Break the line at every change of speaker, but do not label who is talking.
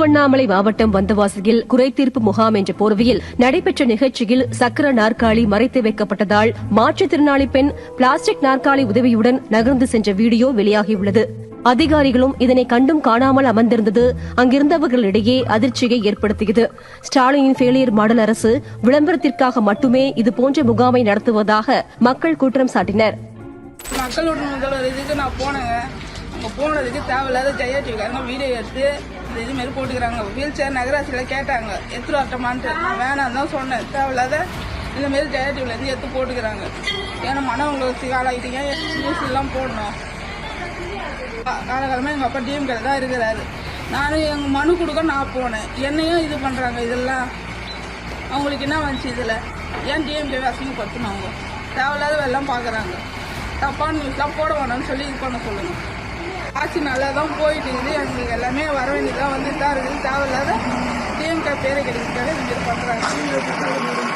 திருவண்ணாமலை மாவட்டம் வந்தவாசியில் குறைதீர்ப்பு முகாம் என்ற போர்வையில் நடைபெற்ற நிகழ்ச்சியில் சக்கர நாற்காலி மறைத்து வைக்கப்பட்டதால் மாற்றுத்திறனாளி பெண் பிளாஸ்டிக் நாற்காலி உதவியுடன் நகர்ந்து சென்ற வீடியோ வெளியாகியுள்ளது. அதிகாரிகளும் இதனை கண்டும் காணாமல் அமர்ந்திருந்தது அங்கிருந்தவர்களிடையே அதிர்ச்சியை ஏற்படுத்தியது. ஸ்டாலினின் ஃபெயிலியர் மாடல் அரசு விளம்பரத்திற்காக மட்டுமே இதுபோன்ற முகாமை நடத்துவதாக மக்கள் குற்றம் சாட்டினர்.
மக்களோட இதுக்கு நான் போனேன் அங்கே போனதுக்கு தேவையில்லாத ஜெயா டிவிக்காரங்க வீடியோ எடுத்து இந்த இதுமாரி போட்டுக்கிறாங்க. வீல் சேர் நகராட்சியில் கேட்டாங்க. எடுத்து வரட்டமான்ட்டு. நான் வேணாம் தான் சொன்னேன். தேவையில்லாத இந்த மாரி ஜெயா டிவிலேருந்து எடுத்து போட்டுக்கிறாங்க. ஏன்னா மனவங்களுக்கு ஆளாகிட்டீங்க நியூஸ் எல்லாம் போடணும். காலகாலமாக எங்கள் அப்பா டிஎம்கே தான் இருக்கிறாரு. நானும் எங்கள் மனு கொடுக்க நான் போனேன். என்னையும் இது பண்ணுறாங்க இதெல்லாம். அவங்களுக்கு என்ன வந்துச்சு இதில்? ஏன் டிஎம்கே அசிங்கப்படுத்தணும் அவங்க தேவையில்லாத எல்லாம் பார்க்குறாங்க தப்பான நியூஸ்லாம் போட வேணாம்னு சொல்லி இது பண்ண சொல்லுங்கள் ஆட்சி நல்லா தான் போயிட்டு இருக்குது எங்களுக்கு எல்லாமே வர வேண்டியதாக வந்துட்டு தான் இருக்குது. தேவையில்லாத டிஎம்கே பேரை கிடைக்கிறதுக்காக இது பண்ணுறாங்க